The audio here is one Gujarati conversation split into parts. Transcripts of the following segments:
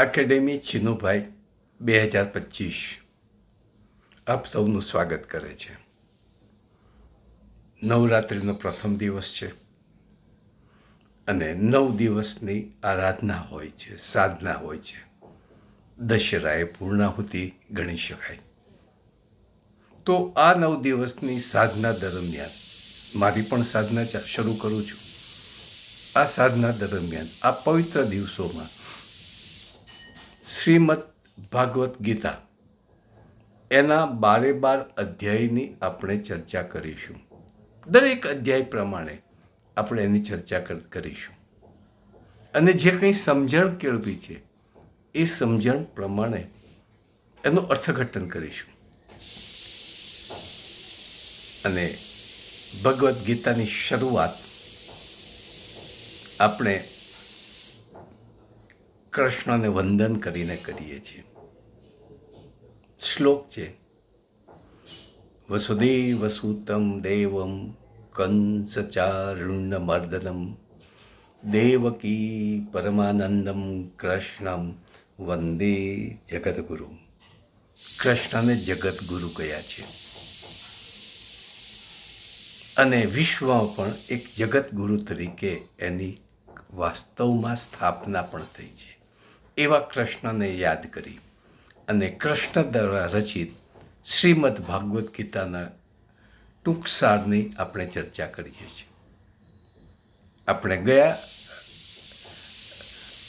એકેડેમી ચિનુભાઈ બે હજાર પચીસ. આપ સૌનું સ્વાગત કરે છે. નવરાત્રિનો પ્રથમ દિવસ છે. અને નવ દિવસની આરાધના હોય છે, સાધના હોય છે. દશેરાએ પૂર્ણાહુતિ ગણી શકાય. તો આ નવ દિવસની સાધના દરમિયાન, મારી પણ સાધના શરૂ કરું છું. આ સાધના દરમિયાન, આ પવિત્ર દિવસોમાં શ્રીમદ ભાગવત ગીતા. એના બારે બાર અધ્યાયની આપણે ચર્ચા કરીશું. દરેક અધ્યાય પ્રમાણે આપણે એની ચર્ચા કરીશું. અને જે કંઈ સમજણ કેળવી છે, એ સમજણ પ્રમાણે એનું અર્થઘટન કરીશું. અને ભગવદ્ ગીતાની શરૂઆત આપણે કૃષ્ણને વંદન કરીને કરીએ છીએ. શ્લોક છે વસુદેવ સુતમ દેવમ કંસચારુણ્ય મર્દનમ દેવકી પરમાનંદમ કૃષ્ણમ વંદે જગદગુરુ. કૃષ્ણને જગતગુરુ કયા છે. અને વિશ્વમાં પણ એક જગતગુરુ તરીકે એની વાસ્તવમાં સ્થાપના પણ થઈ છે. એવા કૃષ્ણને યાદ કરી અને કૃષ્ણ દ્વારા રચિત શ્રીમદ ભાગવત ગીતાના ટૂંક સારની આપણે ચર્ચા કરીએ છીએ. આપણે ગયા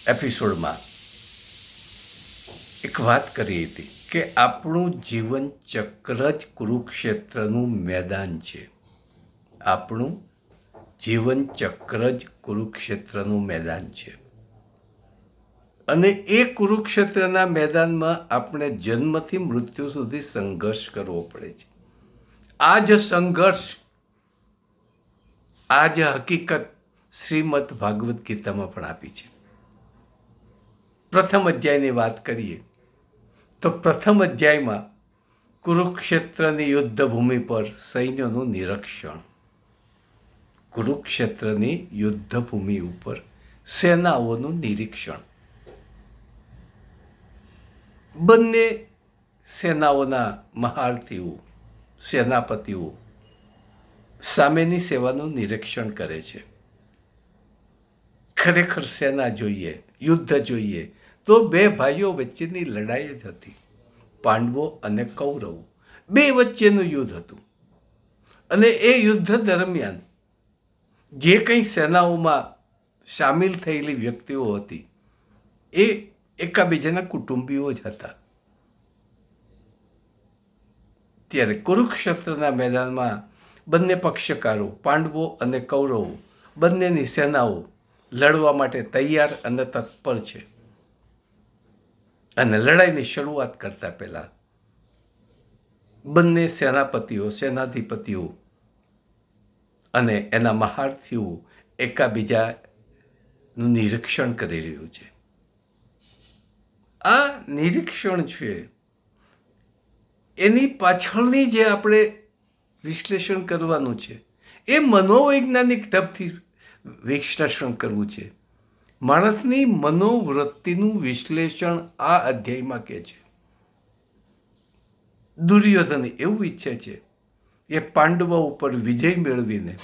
એપિસોડમાં એક વાત કરી હતી કે આપણું જીવન ચક્ર જ કુરુક્ષેત્રનું મેદાન છે. આપણું જીવન ચક્ર જ કુરુક્ષેત્રનું મેદાન છે. અને એ કુરુક્ષેત્રના મેદાનમાં આપણે જન્મથી મૃત્યુ સુધી સંઘર્ષ કરવો પડે છે. આ જ સંઘર્ષ, આ જ હકીકત શ્રીમદ ભાગવત ગીતામાં પણ આપી છે. પ્રથમ અધ્યાયની વાત કરીએ, તો પ્રથમ અધ્યાયમાં કુરુક્ષેત્રની યુદ્ધભૂમિ પર સૈન્યનું નિરીક્ષણ. કુરુક્ષેત્રની યુદ્ધભૂમિ ઉપર સેનાઓનું નિરીક્ષણ. બંને સેનાઓના મહારથીઓ, સેનાપતિઓ સામેની સેવાનું નિરીક્ષણ કરે છે. ખરેખર સેના જોઈએ, યુદ્ધ જોઈએ, તો બે ભાઈઓ વચ્ચેની લડાઈ જ હતી. પાંડવો અને કૌરવો બે વચ્ચેનું યુદ્ધ હતું. અને એ યુદ્ધ દરમિયાન જે કંઈ સેનાઓમાં સામેલ થયેલી વ્યક્તિઓ હતી, એ એકાબીજાના કુટુંબીઓ જ હતા. ત્યારે કુરુક્ષેત્રના મેદાનમાં બંને પક્ષકારો, પાંડવો અને કૌરવો, બંનેની સેનાઓ લડવા માટે તૈયાર અને તત્પર છે. અને લડાઈની શરૂઆત કરતા પહેલા બંને સેનાપતિઓ, સેનાધિપતિઓ અને એના મહારથીઓ એકાબીજાનું નિરીક્ષણ કરી રહ્યું છે. આ નિરીક્ષણ છે. એની પાછળની જે આપણે વિશ્લેષણ કરવાનું છે, એ મનોવૈજ્ઞાનિક ઢબથી વિશ્લેષણ કરવું છે. માણસની મનોવૃત્તિનું વિશ્લેષણ આ અધ્યાયમાં કહે છે. દુર્યોધન એવું ઈચ્છે છે એ પાંડવો ઉપર વિજય મેળવીને,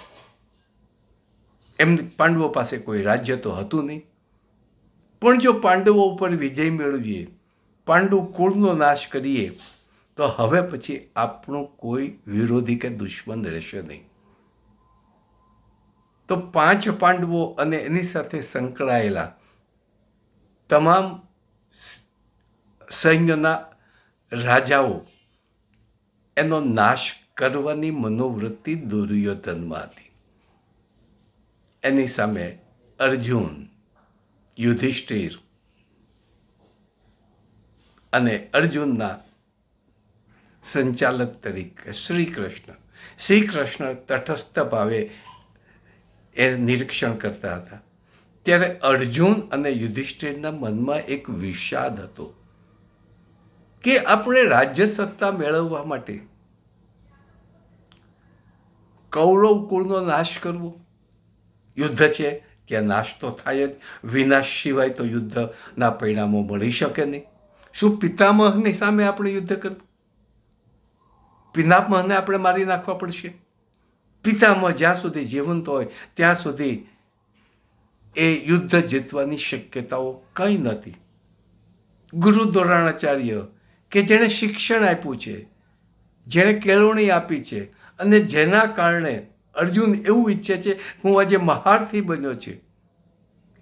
એમ પાંડવો પાસે કોઈ રાજ્ય તો હતું નહીં. પણ જો પાંડવો ઉપર વિજય મેળવીએ, પાંડુ કુળનો નાશ કરીએ, તો હવે પછી આપણું કોઈ વિરોધી કે દુશ્મન રહેશે નહીં. તો પાંચ પાંડવો અને એની સાથે સંકળાયેલા તમામ સૈન્યના રાજાઓ, એનો નાશ કરવાની મનોવૃત્તિ દુર્યોધનમાં હતી. એની સામે અર્જુન યુધિષ્ઠિર અને અર્જુનના સંચાલક તરીકે શ્રી કૃષ્ણ શ્રી કૃષ્ણ તટસ્થ ભાવે એ નિરીક્ષણ કરતા હતા. ત્યારે અર્જુન અને યુધિષ્ઠિરના મનમાં એક વિષાદ હતો કે આપણે રાજ્ય સત્તા મેળવવા માટે કૌરવ કુળનો નાશ કરવો? યુદ્ધ છે ત્યાં નાશ તો થાય જ, વિનાશ સિવાય તો યુદ્ધના પરિણામો મળી શકે નહીં. શું પિતામહની સામે આપણે યુદ્ધ કરવું? પિતામહને આપણે મારી નાખવા પડશે? પિતામહ જ્યાં સુધી જીવંત હોય, ત્યાં સુધી એ યુદ્ધ જીતવાની શક્યતાઓ કંઈ નથી. ગુરુ ધોરણાચાર્ય કે જેણે શિક્ષણ આપ્યું છે, જેણે કેળવણી આપી છે, અને જેના કારણે અર્જુન એવું ઈચ્છે છે, હું આજે મહારથી બન્યો છે.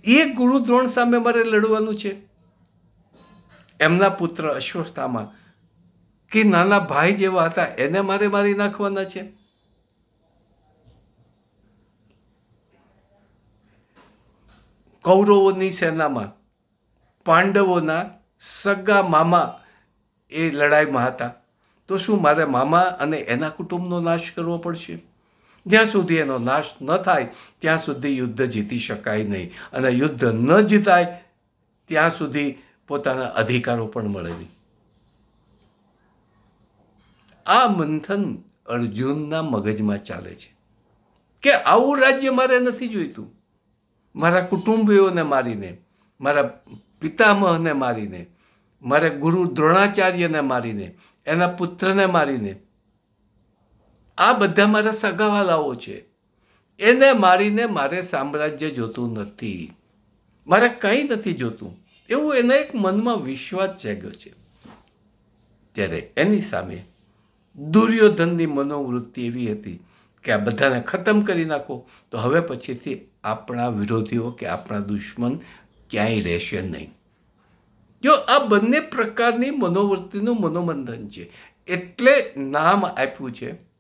એ ગુરુ દ્રોણ સામે મારે લડવાનું છે. એમના પુત્ર અશ્વસ્થામાં કે નાના ભાઈ જેવા હતા, એને મારે મારી નાખવાના છે. કૌરવોની સેનામાં પાંડવોના સગા મામા એ લડાઈમાં હતા. તો શું મારે મામા અને એના કુટુંબનો નાશ કરવો પડશે? જ્યાં સુધી એનો નાશ ન થાય, ત્યાં સુધી યુદ્ધ જીતી શકાય નહીં. અને યુદ્ધ ન જીતાય, ત્યાં સુધી પોતાના અધિકારો પણ મળે નહીં. આ મંથન અર્જુનના મગજમાં ચાલે છે કે આવું રાજ્ય મારે નથી જોઈતું. મારા કુટુંબીઓને મારીને, મારા પિતામહને મારીને, મારા ગુરુ દ્રોણાચાર્યને મારીને, એના પુત્રને મારીને આ બધા મારા સગાવાલાઓ છે. એને મારીને મારે સામ્રાજ્ય જોતું નથી. મારે કંઈ નથી જોતું. એવું એના એક મનમાં વિશ્વાસ જાગ્યો છે. ત્યારે એની સામે દુર્યોધનની મનોવૃત્તિ એવી હતી કે આ બધાને ખતમ કરી નાખો, તો હવે પછીથી આપણા વિરોધીઓ કે આપણા દુશ્મન ક્યાંય રહેશે નહીં. જો આ બંને પ્રકારની મનોવૃત્તિનું મનોમંથન છે, એટલે નામ આપ્યું છે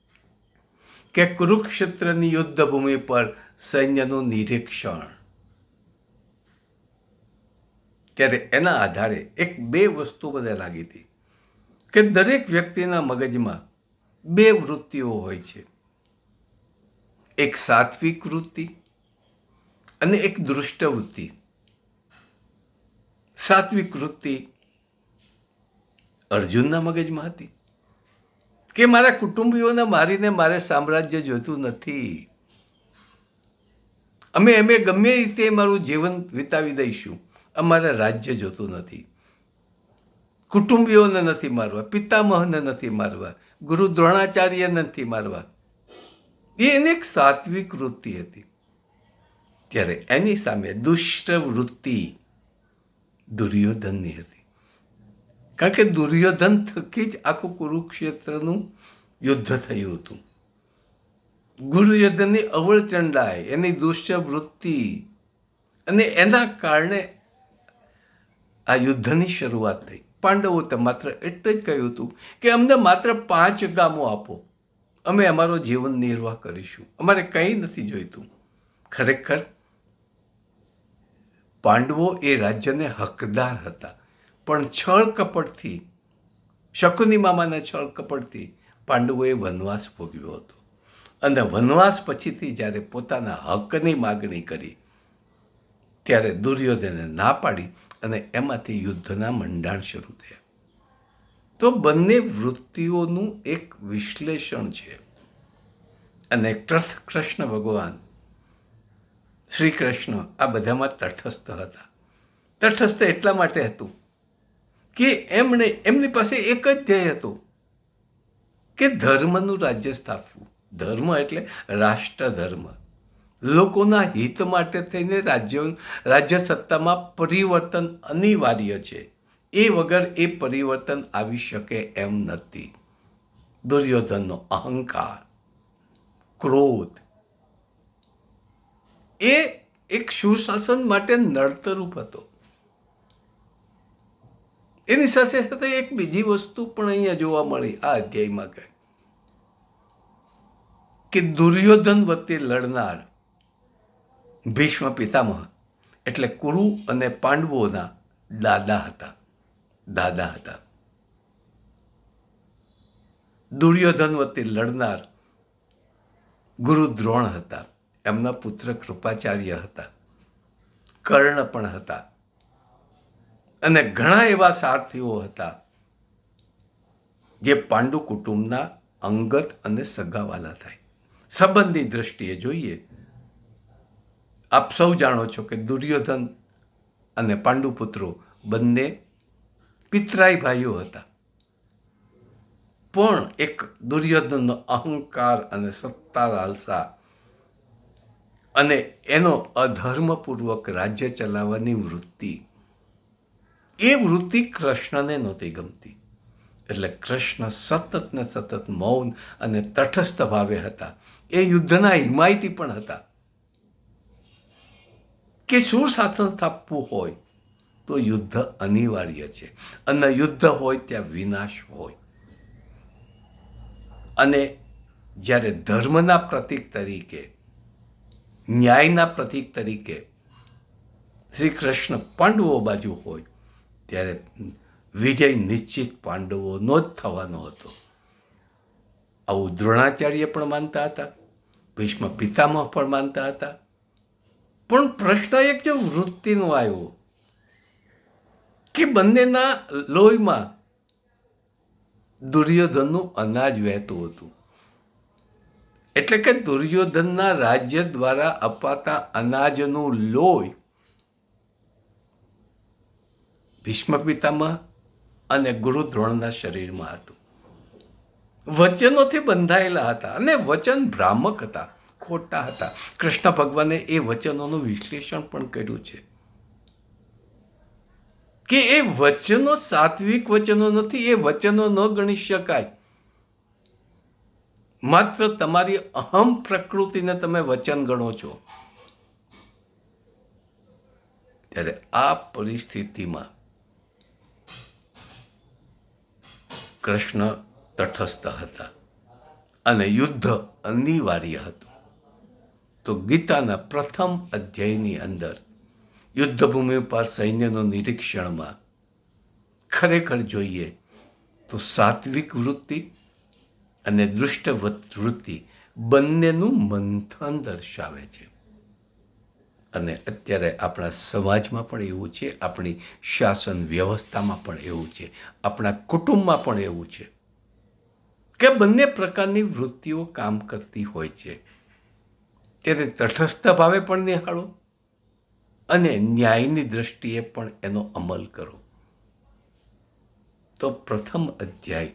કે કુરુક્ષેત્રની યુદ્ધભૂમિ પર સૈન્યનું નિરીક્ષણ. ત્યારે એના આધારે એક બે વસ્તુ મને લાગી હતી કે દરેક વ્યક્તિના મગજમાં બે વૃત્તિઓ હોય છે. એક સાત્વિક વૃત્તિ અને એક દૃષ્ટ વૃત્તિ સાત્વિક વૃત્તિ અર્જુનના મગજમાં હતી. કે મારા કુટુંબીઓને મારીને મારે સામ્રાજ્ય જોતું નથી. અમે એમે ગમે રીતે મારું જીવન વિતાવી દઈશું, અમારે રાજ્ય જોતું નથી. કુટુંબીઓને નથી મારવા, પિતામહને નથી મારવા, ગુરુ દ્રોણાચાર્યને નથી મારવા. એ એને એક સાત્વિક વૃત્તિ હતી. ત્યારે એની સામે દુષ્ટ વૃત્તિ દુર્યોધનની હતી. કારણ કે દુર્યોધન થકી જ આખું કુરુક્ષેત્રનું યુદ્ધ થયું હતું. ગુરુયોધનની અવળચંડાઈ એની દુષ્ય વૃત્તિ અને એના કારણે આ યુદ્ધની શરૂઆત થઈ. પાંડવો તો માત્ર એટલે જ કહ્યું હતું કે અમને માત્ર પાંચ ગામો આપો. અમે અમારો જીવન નિર્વાહ કરીશું. અમારે કંઈ નથી જોઈતું. ખરેખર પાંડવો એ રાજ્યને હકદાર હતા. પણ છળ કપટથી, શકુની મામાના છળ કપટથી પાંડવોએ વનવાસ ભોગવ્યો હતો. અને વનવાસ પછીથી જ્યારે પોતાના હકની માગણી કરી, ત્યારે દુર્યોધને ના પાડી અને એમાંથી યુદ્ધના મંડાણ શરૂ થયા. તો બંને વૃત્તિઓનું એક વિશ્લેષણ છે. અને કૃષ્ણ ભગવાન, શ્રી કૃષ્ણ આ બધામાં તટસ્થ હતા. તટસ્થ એટલા માટે હતું કે એમણે, એમની પાસે એક જ ધ્યેય હતું કે ધર્મનું રાજ્ય સ્થાપવું. ધર્મ એટલે રાષ્ટ્ર ધર્મ લોકોના હિત માટે થઈને રાજ્ય રાજ્ય સત્તામાં પરિવર્તન અનિવાર્ય છે. એ વગર એ પરિવર્તન આવી શકે એમ નથી. દુર્યોધનનો અહંકાર, ક્રોધ, એ એક સુશાસન માટે નડતરૂપ હતો. એની સાથે સાથે એક બીજી વસ્તુ પણ અહીંયા જોવા મળી આ અધ્યાયમાં કહે કે દુર્યોધન વતી લડનાર ભીષ્મ પિતામહ, એટલે કુરુ અને પાંડવોના દાદા હતા દાદા હતા. દુર્યોધન વતી લડનાર ગુરુ દ્રોણ હતા, એમના પુત્ર કૃપાચાર્ય હતા, કર્ણ પણ હતા. અને ઘણા એવા સારથીઓ હતા જે પાંડુ કુટુંબના અંગત અને સગાવાલા થાય. સંબંધની દ્રષ્ટિએ જોઈએ, આપ સૌ જાણો છો કે દુર્યોધન અને પાંડુપુત્રો બંને પિતરાઈ ભાઈઓ હતા. પણ એક દુર્યોધનનો અહંકાર અને સત્તા લાલસા અને એનો અધર્મપૂર્વક રાજ્ય ચલાવવાની વૃત્તિ એ વૃત્તિ કૃષ્ણને નહોતી ગમતી. એટલે કૃષ્ણ સતત ને સતત મૌન અને તટસ્થ ભાવે હતા. એ યુદ્ધના હિમાયતી પણ હતા. કે શું શાસન સ્થાપવું હોય તો યુદ્ધ અનિવાર્ય છે. અને યુદ્ધ હોય ત્યાં વિનાશ હોય. અને જ્યારે ધર્મના પ્રતીક તરીકે, ન્યાયના પ્રતીક તરીકે શ્રી કૃષ્ણ પાંડવો બાજુ હોય ત્યારે વિજય નિશ્ચિત પાંડવોનો જ થવાનો હતો. આવું દ્રોણાચાર્ય પણ માનતા હતા, ભીષ્મ પિતામહ પણ માનતા હતા. પણ પ્રશ્ન એક જો વૃત્તિનો આવ્યો કે બંનેના લોહીમાં દુર્યોધનનું અનાજ વહેતું હતું. એટલે કે દુર્યોધનના રાજ્ય દ્વારા અપાતા અનાજનું લોહી ભીષ્મ પિતામહ અને ગુરુ દ્રોણના શરીરમાં હતું. વચનોથી બંધાયેલા હતા અને વચન ભ્રામક હતા, ખોટા હતા. કૃષ્ણ ભગવાને એ વચનોનું વિશ્લેષણ પણ કર્યું છે કે એ વચનો સાત્વિક વચનો નથી, એ વચનો ન ગણી શકાય. માત્ર તમારી અહમ પ્રકૃતિને તમે વચન ગણો છો. ત્યારે આ પરિસ્થિતિમાં કૃષ્ણ તટસ્થ હતા અને યુદ્ધ અનિવાર્ય હતું. તો ગીતાના પ્રથમ અધ્યાયની અંદર યુદ્ધભૂમિ પર સૈન્યનું નિરીક્ષણમાં ખરેખર જોઈએ તો સાત્વિક વૃત્તિ અને દૃષ્ટ વૃત્તિ બંનેનું મંથન દર્શાવે છે. અને અત્યારે આપણા સમાજમાં પણ એવું છે, આપણી શાસન વ્યવસ્થામાં પણ એવું છે, આપણા કુટુંબમાં પણ એવું છે કે બંને પ્રકારની વૃત્તિઓ કામ કરતી હોય છે. તેને તટસ્થ ભાવે પણ નિહાળો અને ન્યાયની દ્રષ્ટિએ પણ એનો અમલ કરો. તો પ્રથમ અધ્યાય.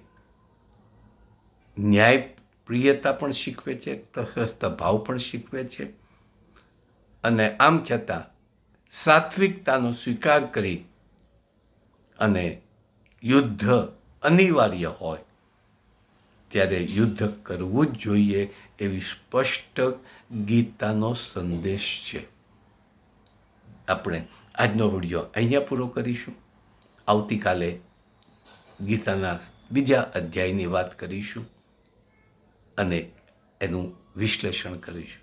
ન્યાય પ્રિયતા પણ શીખવે છે, તટસ્થ ભાવ પણ શીખવે છે અને આમ છતાં સાત્વિકતાનો સ્વીકાર કરી અને યુદ્ધ અનિવાર્ય હોય, ત્યારે યુદ્ધ કરવું જ જોઈએ એવી સ્પષ્ટ ગીતાનો સંદેશ છે. આપણે આજનો વીડિયો અહીંયા પૂરો કરીશું. આવતીકાલે ગીતાના બીજા અધ્યાયની વાત કરીશું અને એનું વિશ્લેષણ કરીશું.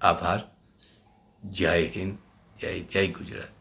આભાર. જય હિન્દ જય જય ગુજરાત